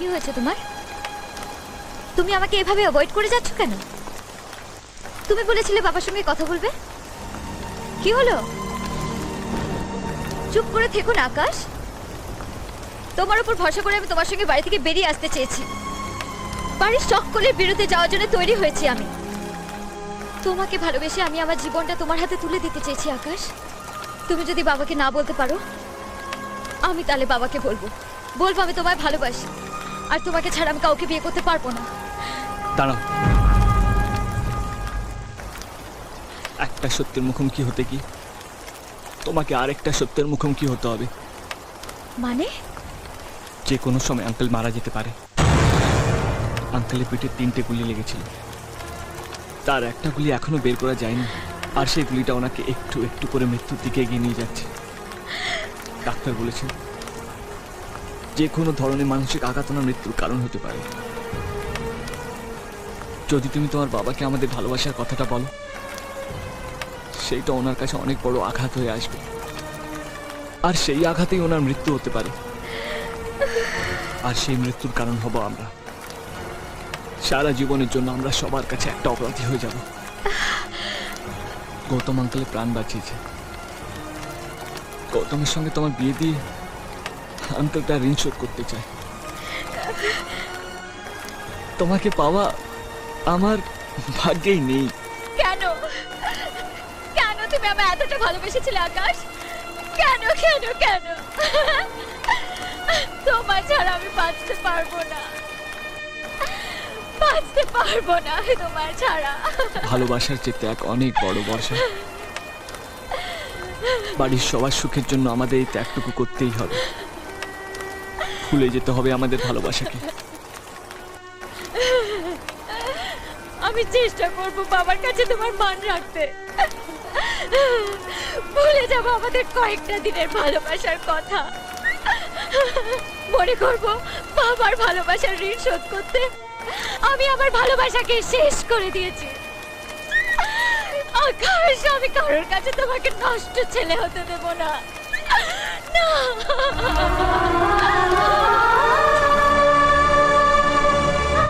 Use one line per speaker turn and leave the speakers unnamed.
কি হয়েছে তোমার? তুমি আমাকে এভাবে অ্যাভয়েড করে যাচ্ছ কেন? তুমি বলেছিলে বাবার সঙ্গে কথা বলবে? কি হলো? চুপ করে থেকো না, আকাশ। তোমার উপর ভরসা করে আমি তোমার সঙ্গে বাড়ি থেকে বেরিয়ে আসতে চেয়েছি। বাড়ির সকলের বিরুদ্ধে যাওয়ার জন্য তৈরি হয়েছি আমি। তোমাকে ভালোবেসে আমি আমার জীবনটা তোমার হাতে তুলে দিতে চেয়েছি, আকাশ। তুমি যদি বাবাকে না বলতে পারো, আমি তাহলে বাবাকে বলব। বলব আমি তোমায় ভালোবাসি। আর তোমাকে ছাড়া আমি কাউকে বিয়ে করতে পারব না।
দাঁড়াও। একটা সত্যের মুখোমুখি হতে কি? তোমাকে আরেকটা সত্যের মুখোমুখি হতে হবে।
মানে?
যে কোনো সময় আঙ্কেল মারা যেতে পারে। আঙ্কেলের পিঠে তিনটে গুলি লেগেছিল। তার একটা গুলি এখনও বের করা যায়নি। আর সেই গুলিটা ওনাকে একটু একটু করে মৃত্যুর দিকে এগিয়ে নিয়ে যাচ্ছে। ডাক্তার বলেছেন যে কোনো ধরনের মানসিক আঘাত ওনার মৃত্যুর কারণ হতে পারে। যদি তুমি তোমার বাবাকে আমাদের ভালোবাসার কথাটা বলো, সেইটা ওনার কাছে অনেক বড় আঘাত হয়ে আসবে। আর সেই আঘাতেই ওনার মৃত্যু হতে পারে। আর সেই মৃত্যুর কারণ হব আমরা। সারা জীবনের জন্য আমরা সবার কাছে একটা অপরাধী হয়ে যাব। গৌতম আঙ্কেলের প্রাণ বাঁচিয়েছে। গৌতমের সঙ্গে তোমার বিয়ে দিয়ে আঙ্কেলটা ঋণ শোধ করতে চাই। তোমাকে পাওয়া আমার ভাগ্যেই নেই।
কেন? কেন তুমি আমায় এতটা ভালোবেসেছিলে আকাশ? কেন কেন কেন? তোমার ছাড়া আমি বাঁচতে পারব না। বাঁচতে পারব না তোমার ছাড়া।
ভালোবাসার যে ত্যাগ অনেক বড় বর্ষা। বাড়ির সবার সুখের জন্য আমাদের এই ত্যাগটুকু করতেই হবে। ভুলে যেতে হবে আমাদের ভালোবাসাকে।
আমি চেষ্টা করব বাবার কাছে তোমার মান রাখতে। ভুলে যাব আমাদের কয়েকটা দিনের ভালোবাসার কথা। মনে করব বাবার ভালোবাসার ঋণ শোধ করতে আমি আমার ভালোবাসাকে শেষ করে দিয়েছি। আকাশ, আমি কারোর কাছে তোমাকে নষ্ট ছেলে হতে দেব না। না।